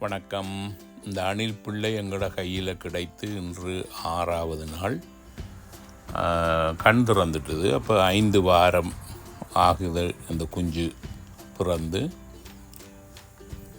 வணக்கம். இந்த அணில் பிள்ளை எங்களோட கையில் கிடைத்து இன்று ஆறாவது நாள். கண் திறந்துட்டுது. அப்போ ஐந்து வாரம் ஆகுது. அந்த குஞ்சு பிறந்து.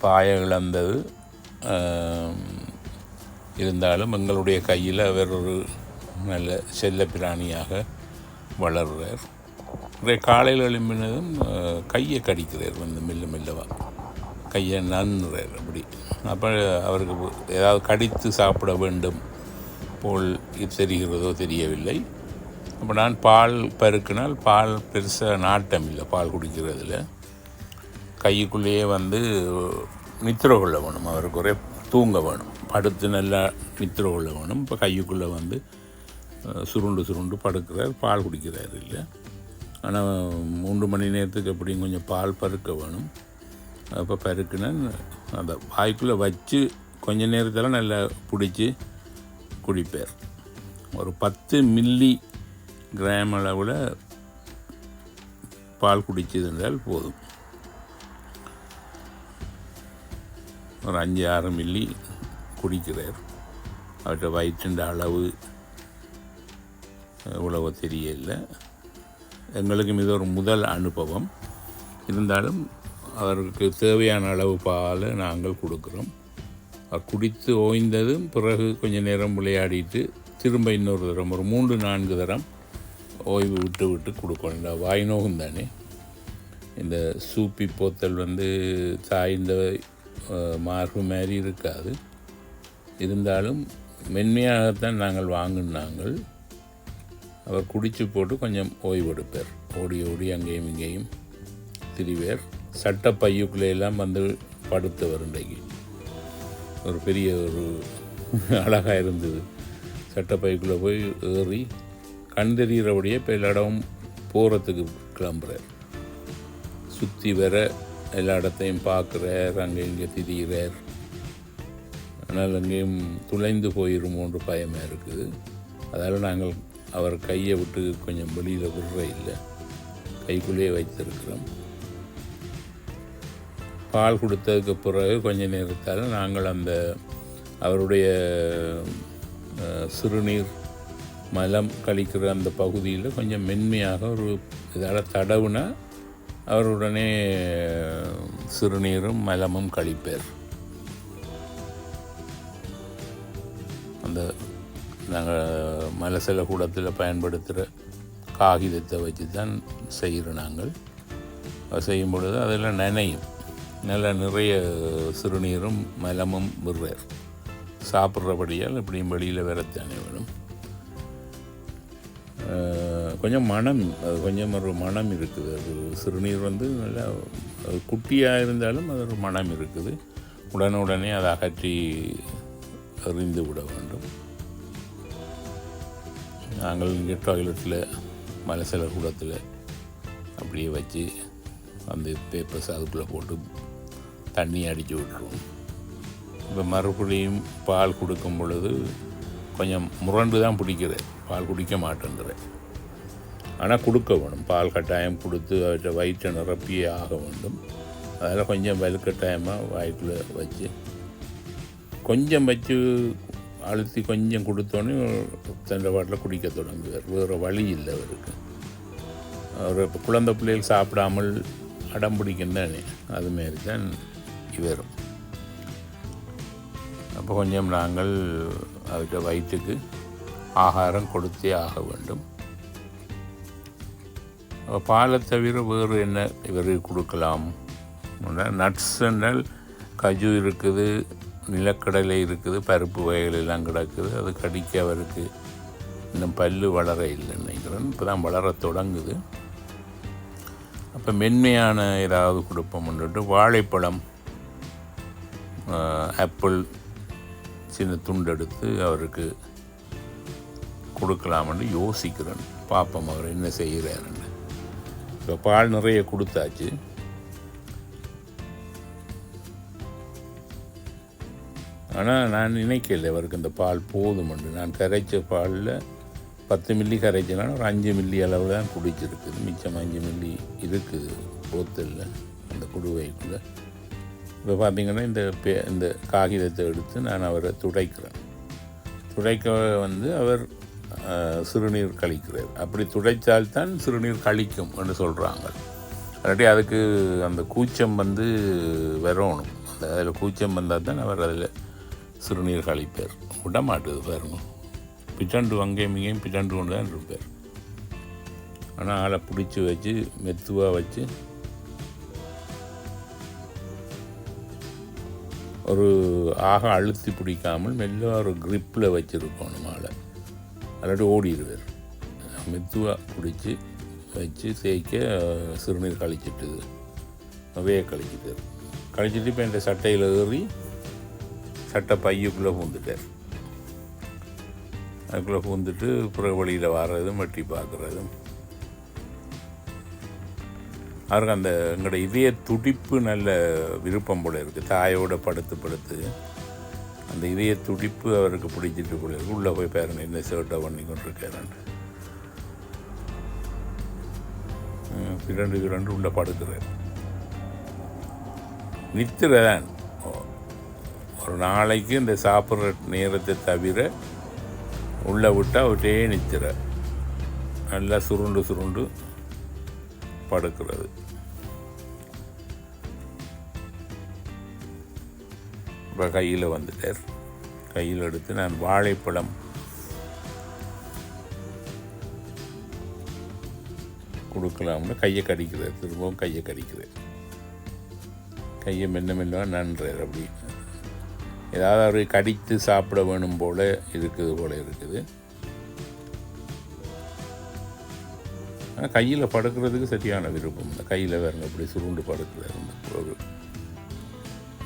பாய இழந்தது. இருந்தாலும் எங்களுடைய கையில் அவர் ஒரு நல்ல செல்ல பிராணியாக வளர்கிறார் காலையில் எழும்பினதும் கையை கடிக்கிறார் வந்து மெல்ல மெல்லவா. கையை நன்றார் அப்படி. அப்போ அவருக்கு ஏதாவது கடித்து சாப்பிட வேண்டும் போல் தெரிகிறதோ தெரியவில்லை. அப்போ நான் பால் பருக்கினால் பால் பெருசாக நாட்டம் இல்லை பால் குடிக்கிறதுல. கைக்குள்ளேயே வந்து நித்திர கொள்ள வேணும் அவருக்கு ஒரே தூங்க வேணும். படுத்து நல்லா நித்திர கொள்ள வேணும். இப்போ கைக்குள்ளே வந்து சுருண்டு சுருண்டு படுக்கிறார் பால் குடிக்கிறார் இல்லை. ஆனால் மூன்று மணி நேரத்துக்கு எப்படியும் கொஞ்சம் பால் பருக்க வேணும். அப்போ பருக்குனா அந்த வாய்க்குள்ளே வச்சு கொஞ்ச நேரத்தில் நல்லா பிடிச்சி குடிப்பார் ஒரு பத்து மில்லி கிராம் அளவில் பால் குடிச்சது என்றால் போதும். ஒரு அஞ்சு ஆறு மில்லி குடிக்கிறார். அவர்கிட்ட வயிற்றுன்ற அளவு இவ்வளவு தெரியல. எங்களுக்கும் இது ஒரு முதல் அனுபவம். இருந்தாலும் அவருக்கு தேவையான அளவு பாலை நாங்கள் கொடுக்குறோம். அவர் குடித்து ஓய்ந்ததும் பிறகு கொஞ்சம் நேரம் விளையாடிட்டு திரும்ப இன்னொரு தரம் ஒரு மூன்று நான்கு தரம் ஓய்வு விட்டு விட்டு கொடுக்கணும். இந்த வாய்நோகம் தானே? இந்த சூப்பி போத்தல் வந்து சாய்ந்த மார்பு மாதிரி இருக்காது. இருந்தாலும் மென்மையாகத்தான் நாங்கள் வாங்கினாங்கள் அவர் குடித்து போட்டு கொஞ்சம் ஓய்வெடுப்பார். ஓடி ஓடி அங்கேயும் இங்கேயும் திரிவேர். சட்ட பையுக்குள்ளெல்லாம் வந்து படுத்தவர் இன்றைக்கு ஒரு பெரிய ஒரு அழகாக இருந்தது. சட்ட பைக்குள்ளே போய் ஏறி கண் தெரிகிறபடியே இப்போ எல்லா இடமும் போகிறதுக்கு கிளம்புறார். சுற்றி வர எல்லா இடத்தையும் பார்க்குறார் அங்கே இங்கே திரிகிறார் ஆனால் அங்கேயும் துளைந்து போயிருமோன்ற பயமாக இருக்குது. அதால் நாங்கள் அவர் கையை விட்டு கொஞ்சம் வெளியில் விடுற இல்லை. கைக்குள்ளேயே வைத்திருக்கிறோம். பால் கொடுத்ததுக்கு பிறகு கொஞ்ச நேரத்தால் நாங்கள் அந்த அவருடைய சிறுநீர் மலம் கழிக்கிற அந்த பகுதியில் கொஞ்சம் மென்மையாக ஒரு இதால் தடவுனா அவர் உடனே சிறுநீரும் மலமும் கழிப்பார். அந்த நாங்கள் மலசல கூடத்தில் பயன்படுத்துகிற காகிதத்தை வச்சு தான் செய்கிறோம் நாங்கள் செய்யும் பொழுது அதில் நனையும். நல்ல நிறைய சிறுநீரும் மலமும் விடுறார் சாப்பிட்றபடியால் இப்படியும் வெளியில் வரத்தானே வேணும். கொஞ்சம் மனம் அது கொஞ்சம் ஒரு மனம் இருக்குது. அது சிறுநீர் வந்து நல்லா குட்டியாக இருந்தாலும் அது ஒரு மனம் இருக்குது. உடனுடனே அதை அகற்றி எறிந்து விட வேண்டும். நாங்கள் இங்கே டாய்லெட்டில் மலசல கூடத்தில் அப்படியே வச்சு அந்த பேப்பர்ஸ் அதுக்குள்ளே போட்டு தண்ணி அடித்து விட்டுருவோம் இப்போ மறுபடியும் பால் கொடுக்கும் பொழுது கொஞ்சம் முரண்டு தான் பிடிக்கிறேன் பால் குடிக்க மாட்டேங்கிறேன் ஆனால் கொடுக்க வேணும். பால் கட்டாயம் கொடுத்து அவற்றை வயிற்றை நிரப்பியே ஆக வேண்டும். அதில் கொஞ்சம் வலுக்கட்டாயமாக வயிற்றில் வச்சு கொஞ்சம் வச்சு அழுத்தி கொஞ்சம் கொடுத்தோன்னே தண்டை பாட்டில் குடிக்க தொடங்குவார். வேறு வழி இல்லை அவருக்கு. அவர் இப்போ குழந்தை பிள்ளைகள் சாப்பிடாமல் அடம் பிடிக்கும் தானே அதுமாரி தான் வரும். அப்போ கொஞ்சம் நாங்கள் அவற்றை வயிற்றுக்கு ஆகாரம் கொடுத்தே ஆக வேண்டும். பாலை தவிர வேறு என்ன இவருக்கு கொடுக்கலாம்? நட்ஸ் என்றால் கஜு இருக்குது நிலக்கடலை இருக்குது பருப்பு வகைகள் எல்லாம் கிடக்குது அது கடிக்க அவருக்கு இன்னும் பல்லு வளர இல்லை நினைக்கிறேன். இப்போ தான் வளர தொடங்குது. அப்போ மென்மையான ஏதாவது கொடுப்போம்ன்ட்டு வாழைப்பழம் ஆப்பிள் சின்ன துண்டு எடுத்து அவருக்கு கொடுக்கலாம்னு யோசிக்கிறேன். பார்ப்போம் அவர் என்ன செய்கிறாருன்னு. இப்போ பால் நிறைய கொடுத்தாச்சு. ஆனால் நான் நினைக்கல அவருக்கு இந்த பால் போதுமண்டு நான் கரைச்ச பாலில் பத்து மில்லி கரைச்சனால ஒரு அஞ்சு மில்லி அளவு தான் குடிச்சிருக்குது. மிச்சம் அஞ்சு மில்லி இருக்குது போத்தலில் அந்த குடுவைக்குள்ளே. இப்போ பார்த்தீங்கன்னா இந்த பே இந்த காகிதத்தை எடுத்து நான் அவரை துடைக்கிறேன். துடைக்க வந்து அவர் சிறுநீர் கழிக்கிறார். அப்படி துடைத்தால்தான் சிறுநீர் கழிக்கும் என்று சொல்கிறாங்க இல்லாட்டி அதுக்கு அந்த கூச்சம் வந்து வரணும். அந்த அதில் கூச்சம் வந்தால் தான் அவர் அதில் சிறுநீர் கழிப்பார். விட மாட்டுது பாருங்க. பிச்சண்டு அங்கேயும் இங்கேயும் பிச்சண்டு கொண்டு தான் இருப்பார். ஆனால் ஆளை பிடிச்சி வச்சு மெத்துவாக வச்சு ஒரு ஆக அழுத்தி பிடிக்காமல் மெல்ல ஒரு க்ரிப்பில் வச்சுருக்கோம் ஆளை. அல்லாட்டி ஓடிடுவார் மெதுவாக பிடிச்சி வச்சு தேய்க்க சிறுநீர் கழிச்சிட்டுது வேக கழிச்சிட்டு. கழிச்சிட்டு இப்போ என் சட்டையில் ஏறி சட்டை பையக்குள்ளே பூந்துட்டார். அதுக்குள்ளே பூந்துட்டு பிறகு வழியில் வர்றதும் வெட்டி பார்க்குறதும். அவருக்கு அந்த எங்களோட இதய துடிப்பு நல்ல விருப்பம் போல இருக்குது தாயோட படுத்து படுத்து அந்த இதய துடிப்பு அவருக்கு பிடிச்சிட்டு போல இருக்குது உள்ளே போய் பாருங்க என்ன ஷர்ட்டை பண்ணி கொண்டு இருக்காருன்னு இரண்டு இரண்டு உள்ள படுக்கிறார். நித்திரதான் ஒரு நாளைக்கு இந்த சாப்பிட்ற நேரத்தை தவிர உள்ளே விட்டால் அவட்டே நித்திர. நல்லா சுருண்டு சுருண்டு படுக்கிறது. இப்போ கையில் வந்துட்டார். கையில் எடுத்து நான் வாழைப்பழம் கொடுக்கலாம்னு கையை கடிக்கிறார். திரும்பவும் கையை கடிக்கிறார். கையை மெல்ல மெல்ல நன்றார் அப்படி. ஏதாவது அவர் கடித்து சாப்பிட வேணும் போல இருக்குது போல இருக்குது. ஆனால் கையில் படுக்கிறதுக்கு சரியான விருப்பம் இந்த கையில் வேறுங்க அப்படி சுருண்டு படுக்கிறது அந்த ஒரு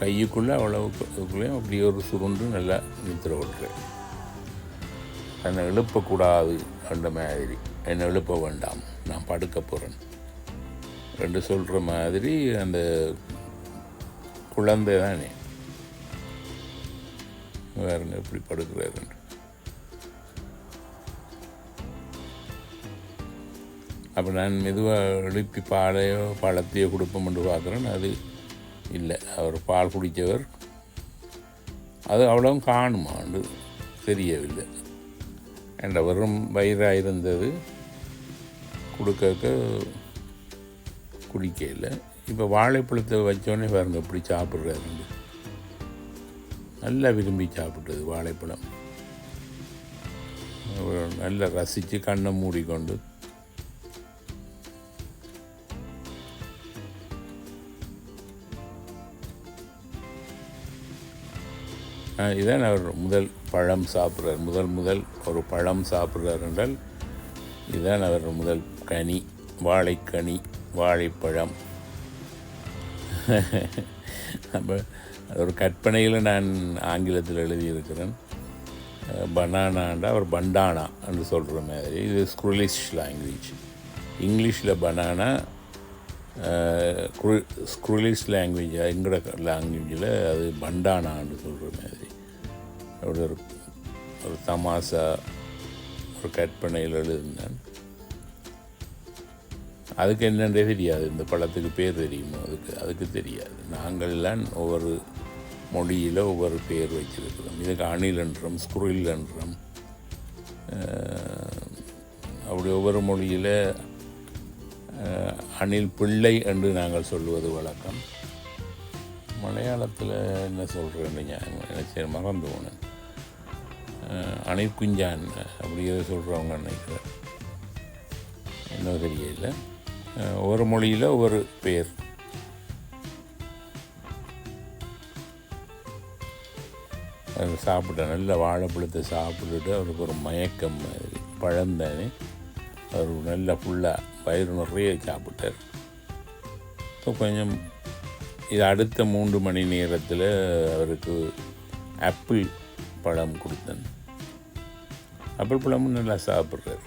கையுக்குள்ளே அவ்வளவுக்குள்ளேயும் அப்படி ஒரு சுருண்டு நல்லா நித்திர விட்டுறேன் என்னை எழுப்பக்கூடாது அந்த மாதிரி. என்னை எழுப்ப வேண்டாம். நான் படுக்க போகிறேன் ரெண்டு சொல்கிற மாதிரி அந்த குழந்தை தானே. வேறுங்க எப்படி படுக்கிறாரு அப்போ நான் மெதுவாக எழுப்பி பாலையோ பழத்தையோ கொடுப்போம்னு பார்க்குறேன். அது இல்லை. அவர் பால் குடித்தவர். அது அவ்வளவும் காணுமாண்டு தெரியவில்லை. என்ற வெறும் வயிறாக இருந்தது. கொடுக்க குடிக்கல இப்போ வாழைப்பழத்தை வச்சோடனே பாருங்க எப்படி சாப்பிட்றாரு நல்லா விரும்பி சாப்பிட்டது வாழைப்பழம். நல்லா ரசித்து கண்ணை மூடிக்கொண்டு இதான் அவர் முதல் பழம் சாப்பிட்றார். முதல் முதல் ஒரு பழம் சாப்பிட்றார் என்றால் இதுதான் அவர் முதல் கனி வாழைக்கனி வாழைப்பழம். நம்ம ஒரு கற்பனையில் நான் ஆங்கிலத்தில் எழுதியிருக்கிறேன். பனானாண்டா ஒரு பண்டானா என்று சொல்கிற மாதிரி. இது ஸ்குலிஷ் லாங்குவேஜ் இங்கிலீஷில் பனானா ஸ்குலிஷ் லாங்குவேஜ் எங்கட லாங்குவேஜில் அது பண்டானான்னு சொல்கிற மாதிரி. அப்படி ஒரு ஒரு தமாசா ஒரு கற்பனையில் எழுதினேன் அதுக்கு என்னென்றே தெரியாது இந்த படத்துக்கு பேர் தெரியுமோ அதுக்கு அதுக்கு தெரியாது நாங்கள்லாம் ஒவ்வொரு மொழியில் ஒவ்வொரு பேர் வச்சிருக்கிறோம் இதுக்கு அணில் என்றோம் ஸ்குரில் என்றோம் அப்படி ஒவ்வொரு மொழியில் அணில் பிள்ளை என்று நாங்கள் சொல்லுவது வழக்கம் மலையாளத்தில் என்ன சொல்கிறேன்னு நினச்சேன் மறந்து போனேன் அணைக்குஞ்சான் அணில் சொல்கிறவங்க நினைக்கிறேன். என்ன தெரியல. ஒரு மொழியில் ஒரு பெயர் அதை சாப்பிட்ட நல்ல வாழைப்பழத்தை சாப்பிட்டுட்டு அவருக்கு ஒரு மயக்கம் மாதிரி. பழந்தானே. அவர் நல்ல ஃபுல்லாக வயிறு நிறைய சாப்பிட்டார். இப்போ கொஞ்சம் இது அடுத்த மூன்று மணி நேரத்தில் அவருக்கு ஆப்பிள் பழம் கொடுத்தேன். ஆப்பிள் பழமும் நல்லா சாப்பிட்றாரு.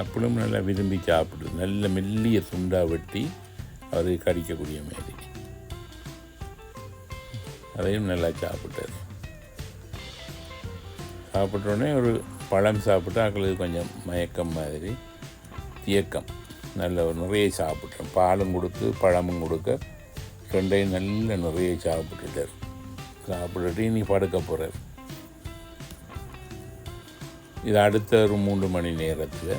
ஆப்பிளும் நல்லா விரும்பி சாப்பிடுது. நல்ல மெல்லிய துண்டாக வெட்டி அவர் கடிக்கக்கூடிய மாதிரி. அதையும் நல்லா சாப்பிட்டார். சாப்பிட்டோடனே ஒரு பழம் சாப்பிட்டு அவங்களுக்கு கொஞ்சம் மயக்கம் மாதிரி தியக்கம். நல்ல ஒரு நிறைய சாப்பிட்றோம் பாலும் கொடுத்து பழமும் கொடுக்க ரெண்டையும் நல்ல நிறைய சாப்பிட்டுட்டார். சாப்பிட்டுட்டு நீ படுக்க போகிறார் இது அடுத்த ஒரு மூன்று மணி நேரத்தில்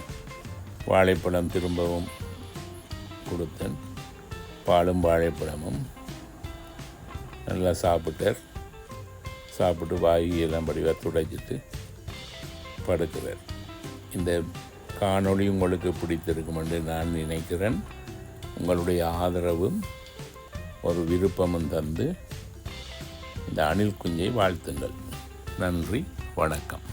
வாழைப்பழம் திரும்பவும் கொடுத்தேன். பாலும் வாழைப்பழமும். நல்லா சாப்பிட்டார். சாப்பிட்டு வாயி எல்லாம் படிவாக துடைச்சிட்டு படுக்கிறார். இந்த காணொளி உங்களுக்கு பிடித்திருக்கும் என்று நான் நினைக்கிறேன். உங்களுடைய ஆதரவும் ஒரு விருப்பமும் தந்து இந்த அணில் குஞ்சை வாழ்த்துங்கள். நன்றி வணக்கம்.